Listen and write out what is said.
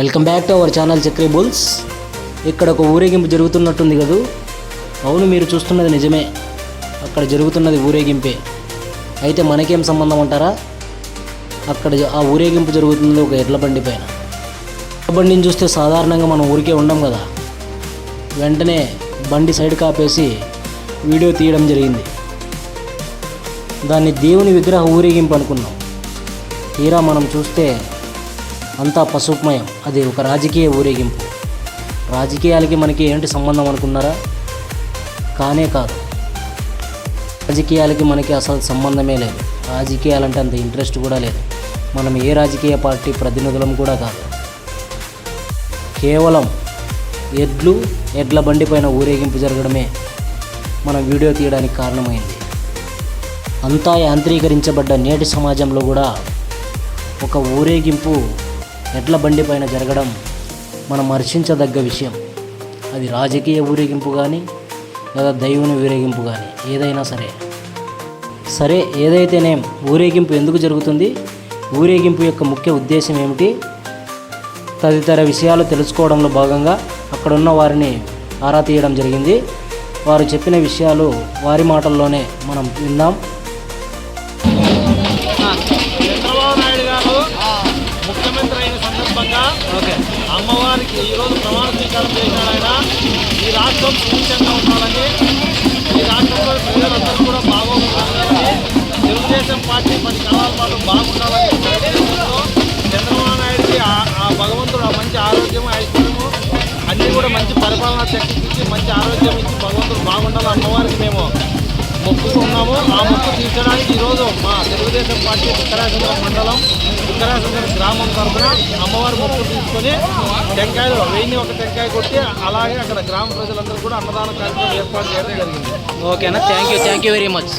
Welcome back to our channel Chakri bulls. ఇక్కడ ఒక ఊరేగింపు జరుగుతున్నట్టుంది కదూ? అవును మీరు చూస్తున్నది నిజమే. అక్కడ జరుగుతున్నది ఊరేగింపే. అయితే మనకేం సంబంధం అంటారా? అక్కడ ఆ ఊరేగింపు జరుగుతుంది ఒక ఎడ్ల బండి పైన. ఎడ్ల బండిని చూస్తే సాధారణంగా మనం ఊరికే ఉండం కదా. వెంటనే బండి సైడ్ కాపేసి వీడియో తీయడం జరిగింది. దాన్ని దేవుని విగ్రహ ఊరేగింపు అనుకున్నాం. తీరా మనం చూస్తే అంతా పసుపుమయం అది ఒక రాజకీయ ఊరేగింపు. రాజకీయాలకి మనకి ఏంటి సంబంధం అనుకున్నారా? కానే కాదు. రాజకీయాలకి మనకి అసలు సంబంధమే లేదు. రాజకీయాలంటే అంత ఇంట్రెస్ట్ కూడా లేదు. మనం ఏ రాజకీయ పార్టీ ప్రతినిధులం కూడా కాదు. కేవలం ఎడ్లు ఎడ్ల బండి పైన ఊరేగింపు జరగడమే మనం వీడియో తీయడానికి కారణమైంది. అంతా యాంత్రీకరించబడ్డ నేటి సమాజంలో కూడా ఒక ఊరేగింపు ఎడ్ల బండి పైన జరగడం మనం హర్షించదగ్గ విషయం. అది రాజకీయ ఊరేగింపు కానీ లేదా దైవుని ఊరేగింపు కానీ ఏదైనా సరే. సరే ఏదైతేనేం ఊరేగింపు ఎందుకు జరుగుతుంది? ఊరేగింపు యొక్క ముఖ్య ఉద్దేశం ఏమిటి? తదితర విషయాలు తెలుసుకోవడంలో భాగంగా అక్కడున్న వారిని ఆరా తీయడం జరిగింది. వారు చెప్పిన విషయాలు వారి మాటల్లోనే మనం విందాం అమ్మవారికి ఈరోజు ప్రమాణ స్వీకారం చేశాడు ఆయన. ఈ రాష్ట్రం సుభిక్షంగా ఉండాలని ఈ రాష్ట్రంలో ప్రజలందరూ కూడా బాగోగుండాలని తెలుగుదేశం పార్టీ పది కాలాల పాటు బాగుండాలని చంద్రబాబు నాయుడికి ఆ- ఆ భగవంతుడు ఆ మంచి ఆరోగ్యం ఐశ్వర్యము అన్నీ కూడా మంచి పరిపాలన శక్తి ఇచ్చి మంచి ఆరోగ్యం ఇచ్చి భగవంతుడు తెలుగుదేశం పార్టీ ఉత్తరాఖండ మండలం ఉత్తరాఖండ గ్రామం తరఫున అమ్మవారి మొక్కు తీసుకొని టెంకాయలు వెయ్యి ఒక టెంకాయ కొట్టి అలాగే అక్కడ గ్రామ ప్రజలందరూ కూడా అన్నదాన కార్యక్రమం ఏర్పాటు చేయడం జరిగింది. ఓకేనా? Thank you thank you very much